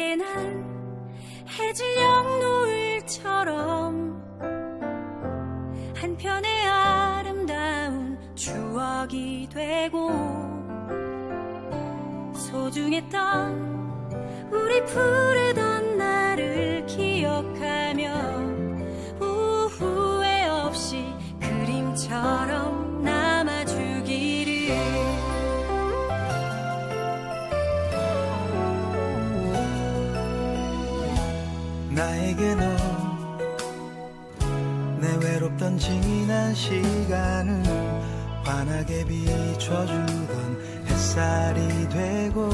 내게 난 해질녘 노을처럼 한 편의 아름다운 추억이 되고 소중했던 우리 푸르던 나를 기억하며 우후회 없이 그림처럼 지난 시간을 환하게 비춰주던 햇살이 되고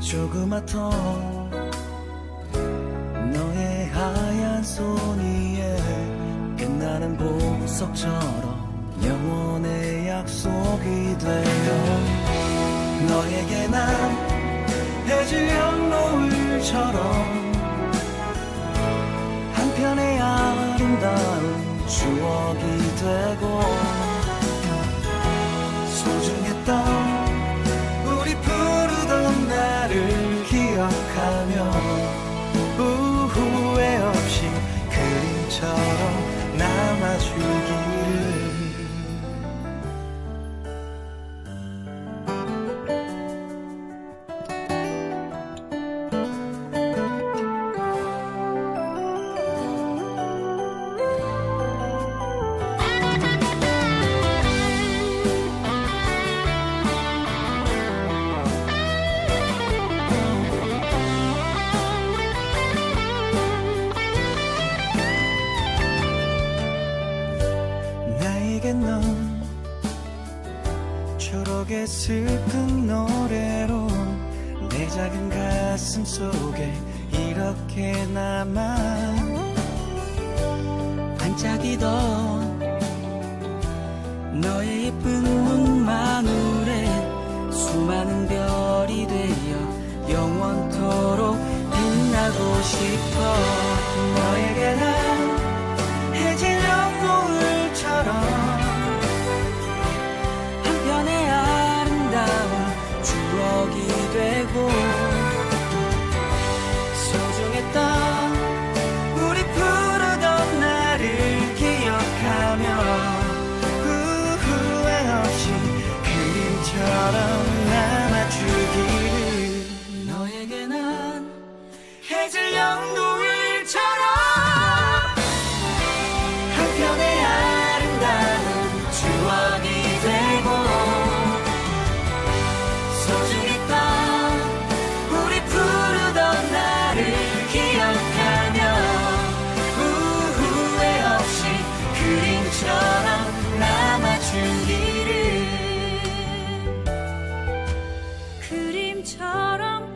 조그맣던 너의 하얀 손 위에 빛나는 보석처럼 영원의 약속이 되어 너에게 난 해질 양로울처럼 추억이 되고 넌 초록의 슬픈 노래로 내 작은 가슴 속에 이렇게 남아 반짝이던 너의 예쁜 눈마늘에 수많은 별이 되어 영원토록 빛나고 싶어 그림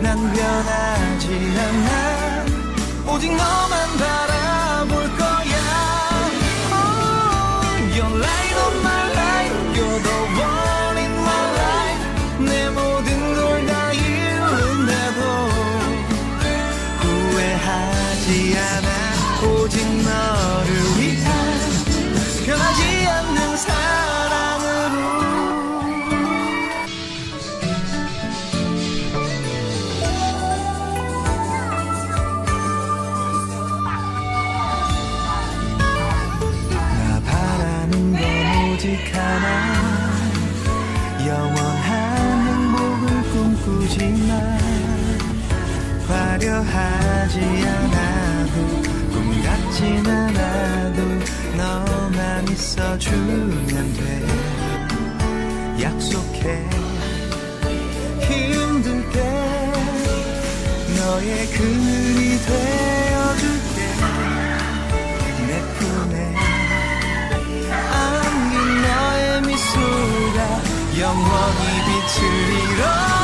난 변하지 않아. 오직 너만 바라 있어주면 돼 약속해. 힘들 때 너의 그늘이 되어줄게. 내 품에 안긴 너의 미소가 영원히 빛을 잃어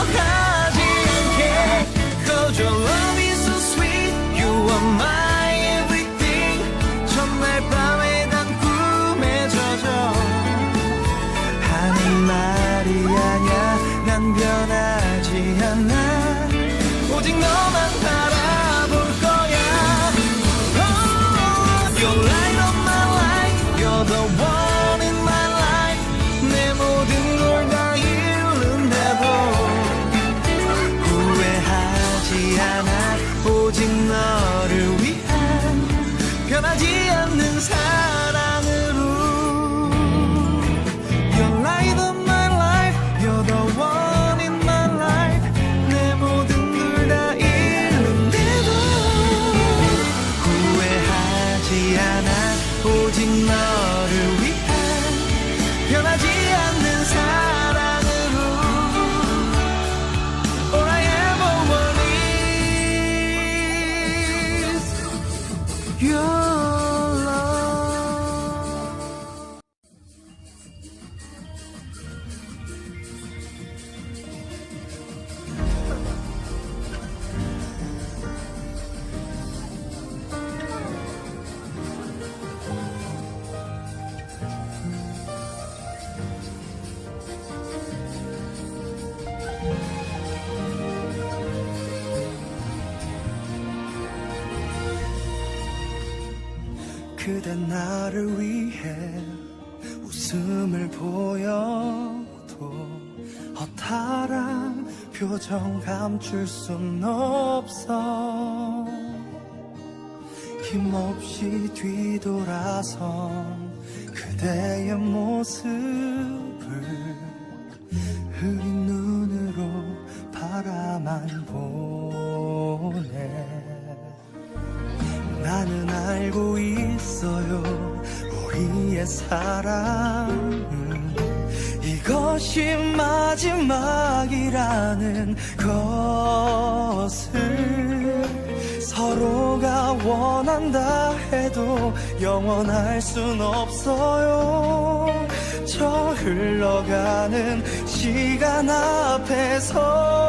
그대 나를 위해 웃음을 보여도 허탈한 표정 감출 순 없어. 힘없이 뒤돌아선 그대의 모습을 흐린 눈으로 바라만 보네 나는 알고 있어요. 우리의 사랑은 이것이 마지막이라는 것을 서로가 원한다 해도 영원할 순 없어요. 저 흘러가는 시간 앞에서